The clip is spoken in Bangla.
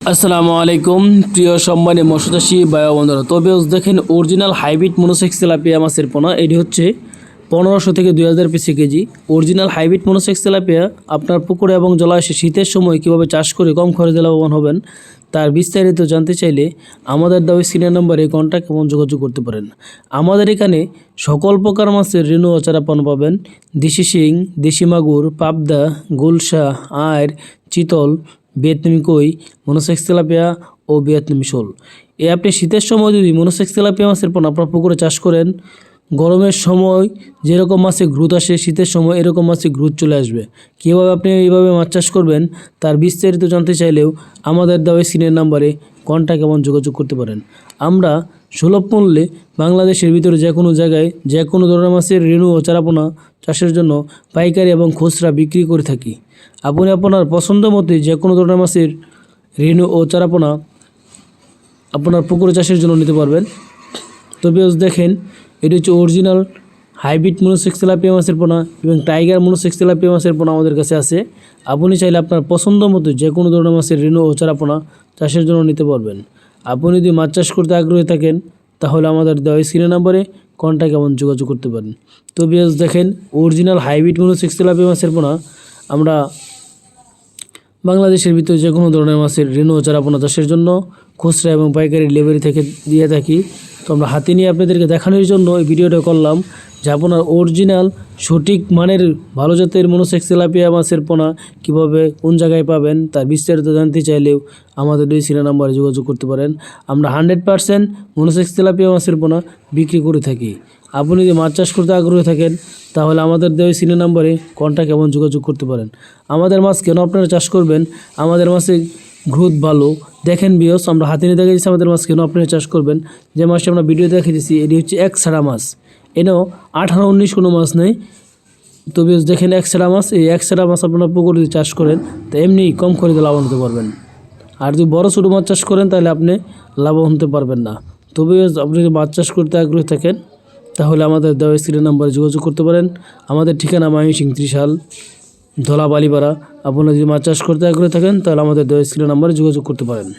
আসসালামু আলাইকুম, প্রিয় সম্মানী মৎস্যচাষী বায়ু বন্ধুরা তবে দেখেন অরিজিনাল হাইব্রিড মনোসেক্স তেলাপিয়া মাছের পোনা। এটি হচ্ছে পনেরোশো থেকে দুই হাজার PC KG. Original hybrid monosex tilapia আপনার পুকুরে এবং জলাশয়ে শীতের সময় কীভাবে চাষ করে কম খরচে লাভবান হবেন, তার বিস্তারিত জানতে চাইলে আমাদের দাবি সিনিয়র নম্বরে কন্ট্যাক্ট এবং যোগাযোগ করতে পারেন। আমাদের এখানে সকল প্রকার মাছের ঋণ ও চারাপন পাবেন। দেশি শিং, দেশি মাগুর, পাবদা, গুলশা আয়ের চিতল ভিয়েতনামি কই মনোসেক্স তেলাপিয়া ও ভিয়েতনামি শোল এ আপনি শীতের সময় যদি মনোসেক্স তেলাপিয়া মাছের পর আপনার পুকুরে চাষ করেন, গরমের সময় যেরকম মাছে গ্রুথ আসে, শীতের সময় এরকম মাছে গ্রুথ চলে আসবে। কীভাবে আপনি এইভাবে মাছ চাষ করবেন, তার বিস্তারিত জানতে চাইলেও আমাদের দেওয়া সিনিয়র নাম্বারে কন্ট্যাক্ট এবং যোগাযোগ করতে পারেন। আমরা সুলভ মূল্যে বাংলাদেশের ভিতরে যে কোনো জায়গায় যে কোনো ধরনের মাছের রেণু ও চারাপোনা চাষের জন্য পাইকারি এবং খুচরা বিক্রি করে থাকি। আপনি আপনার পছন্দ মতে যে কোনো ধরনের মাছের রেণু ও চারাপোনা আপনার পুকুরে চাষের জন্য নিতে পারবেন তবে দেখেন এটি হচ্ছে অরিজিনাল হাইব্রিড মনোসেক্স তেলাপিয়া মাছের পোনা এবং টাইগার মনোসেক্স তেলাপিয়া মাছের পোনা আমাদের কাছে আছে। আপনি চাইলে আপনার পছন্দ মতো যে কোনো ধরনের মাছের রেণু ও চারাপোনা চাষের জন্য নিতে পারবেন। আপনি যদি মাছ চাষ করতে আগ্রহী থাকেন, তাহলে আমাদের দেওয়া স্ক্রিনের নাম্বারে কন্ট্যাক্ট এবং যোগাযোগ করতে পারেন। তো বিয়াস দেখেন অরিজিনাল হাইব্রিড মনোসেক্স তেলাপিয়া মাছের পোনা আমরা বাংলাদেশের ভিতরে যে কোনো ধরনের মাছের রেণু ও চারাপোনা চাষের জন্য খুচরা এবং পাইকারি লেবারি থেকে দিয়ে থাকি। তো আমরা হাতে নিয়ে আপনাদেরকে দেখানোর জন্য এই ভিডিওটা করলাম যে আপনার অরিজিনাল সঠিক মানের ভালো জাতের মনোসেক্স তেলাপিয়া মাছের পোনা কীভাবে কোন জায়গায় পাবেন তার বিস্তারিত জানতে চাইলেও আমাদের দুই সিনা নাম্বারে যোগাযোগ করতে পারেন। আমরা হান্ড্রেড পারসেন্ট মনোসেক্স তেলাপিয়া মাছের পোনা বিক্রি করে থাকি। আপনি যদি মাছ চাষ করতে আগ্রহী থাকেন, তাহলে আমাদের দেওয়া সিনে নাম্বারে কন্ট্যাক্ট এবং যোগাযোগ করতে পারেন। আমাদের মাছ কেন আপনারা চাষ করবেন? আমাদের মাছে গ্রোথ ভালো। দেখেন বিয়স আমরা হাতে নিয়ে দেখে দিচ্ছি আমাদের মাছ কেন আপনারা চাষ করবেন। যে মাছটা আমরা ভিডিও দেখে দিচ্ছি এটি হচ্ছে এক ছাড়া মাছ। এনেও আঠারো উনিশ কোনো মাছ নেই। তো বেশ দেখেন এক সেরা মাছ, এই এক সেরা মাছ আপনারা পুকুরে চাষ করেন, তো এমনি কম খরিদে লাভবান হতে পারবেন। আর যদি বড় ছোটো মাছ চাষ করেন, তাহলে আপনি লাভবান হতে পারবেন না। তবে আপনি যদি মাছ চাষ করতে আগ্রহী থাকেন তাহলে আমাদের দেওয়া স্ক্রিনের নাম্বারে যোগাযোগ করতে পারেন। আমাদের ঠিকানা মাহি সিং ত্রিশাল ধলা বালিপাড়া আপনারা যদি মাছ চাষ করতে আগ্রহী থাকেন, তাহলে আমাদের দেওয়া স্ক্রিনের নাম্বারে যোগাযোগ করতে পারেন।